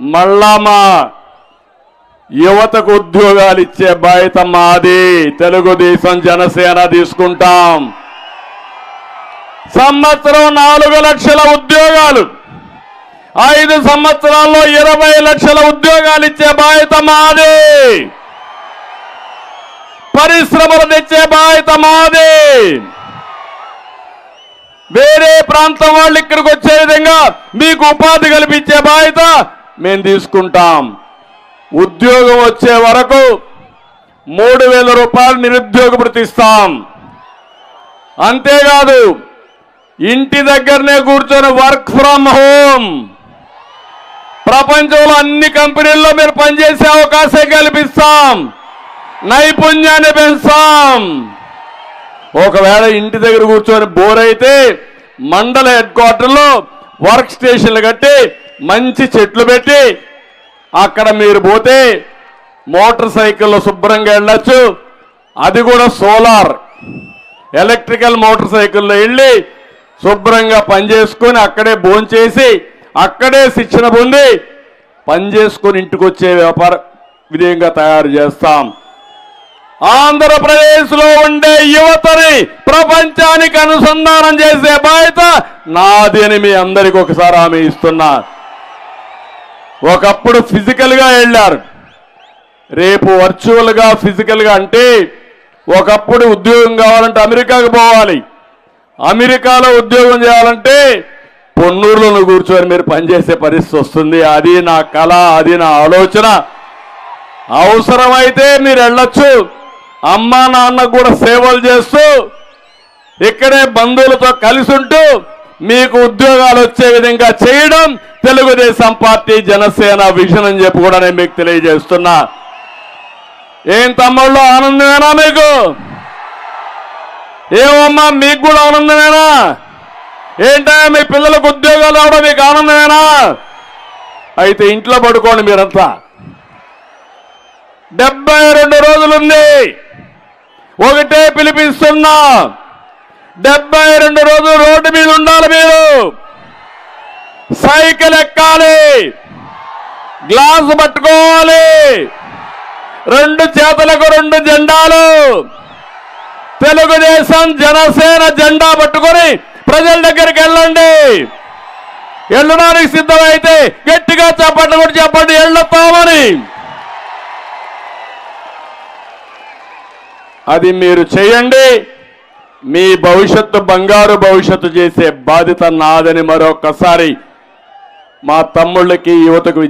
మళ్ళా మా యువతకు ఉద్యోగాలు ఇచ్చే బాధ్యత మాది తెలుగుదేశం జనసేన తీసుకుంటాం. సంవత్సరం నాలుగు లక్షల ఉద్యోగాలు. ఐదు సంవత్సరాల్లో ఇరవై లక్షల ఉద్యోగాలు ఇచ్చే బాధ్యత మాది పరిశ్రమలు తెచ్చే బాధ్యత మాది వేరే ప్రాంతం వాళ్ళు ఇక్కడికి వచ్చే విధంగా మీకు ఉపాధి కల్పించే బాధ్యత మేము తీసుకుంటాం. ఉద్యోగం వచ్చే వరకు మూడు వేల రూపాయలు నిరుద్యోగ భృతి ఇస్తాం. అంతేకాదు ఇంటి దగ్గరనే కూర్చొని వర్క్ ఫ్రమ్ హోమ్. ప్రపంచంలో అన్ని కంపెనీల్లో మీరు పనిచేసే అవకాశం కల్పిస్తాం. నైపుణ్యాన్ని పెంచాం ఒకవేళ ఇంటి దగ్గర కూర్చొని బోర్ అయితే మండల హెడ్ క్వార్టర్లో వర్క్ స్టేషన్లు కట్టి మంచి చెట్లు పెట్టి అక్కడ మీరు పోతే మోటార్ సైకిల్లో శుభ్రంగా వెళ్ళచ్చు. అది కూడా సోలార్. ఎలక్ట్రికల్ మోటార్ సైకిల్లో వెళ్ళి శుభ్రంగా పనిచేసుకొని అక్కడే భోంచేసి అక్కడే శిక్షణ పొంది పని చేసుకొని ఇంటికి వచ్చే వ్యాపార విధంగా తయారు చేస్తాం. ఆంధ్రప్రదేశ్లో ఉండే యువతని ప్రపంచానికి అనుసంధానం చేసే బాధ్యత నాది అని మీ అందరికి ఒకసారి ఆమె ఇస్తున్నా. ఒకప్పుడు ఫిజికల్గా వెళ్ళారు. రేపు వర్చువల్గా ఫిజికల్గా అంటే ఒకప్పుడు ఉద్యోగం కావాలంటే అమెరికాకు పోవాలి. అమెరికాలో ఉద్యోగం చేయాలంటే పొన్నూరులో కూర్చొని మీరు పనిచేసే పరిస్థితి వస్తుంది. అది నా కళ అది నా ఆలోచన. అవసరమైతే మీరు వెళ్ళొచ్చు. అమ్మా నాన్న కూడా సేవలు చేస్తూ ఇక్కడే బంధువులతో కలిసి ఉంటూ మీకు ఉద్యోగాలు వచ్చే విధంగా చేయడం తెలుగుదేశం పార్టీ జనసేన విజన్ అని చెప్పి కూడా నేను మీకు తెలియజేస్తున్నా. ఏం తమ్ముళ్ళు ఆనందమేనా మీకు? ఏమమ్మా మీకు కూడా ఆనందమేనా? ఏంటా మీ పిల్లలకు ఉద్యోగాలు రావడం మీకు ఆనందమేనా? అయితే ఇంట్లో పడుకోండి మీరంతా. డెబ్బై రెండు రోజులుంది. ఒకటే పిలిపిస్తున్నా. డెబ్బై రెండు రోజులు రోడ్డు మీద ఉండాలి మీరు. సైకిల్ ఎక్కాలి. గ్లాసు పట్టుకోవాలి. రెండు చేతులకు రెండు జెండాలు. తెలుగుదేశం జనసేన జెండా పట్టుకొని ప్రజల దగ్గరికి వెళ్ళండి. వెళ్ళడానికి సిద్ధమైతే గట్టిగా చెప్పండి కూడా చెప్పండి వెళ్ళొస్తామని అది మీరు చేయండి. మీ భవిష్యత్తు బంగారు భవిష్యత్తు చేసే బాధ్యత నాదని మరొకసారి మా తమ్ముళ్ళకి యువతకు విద్య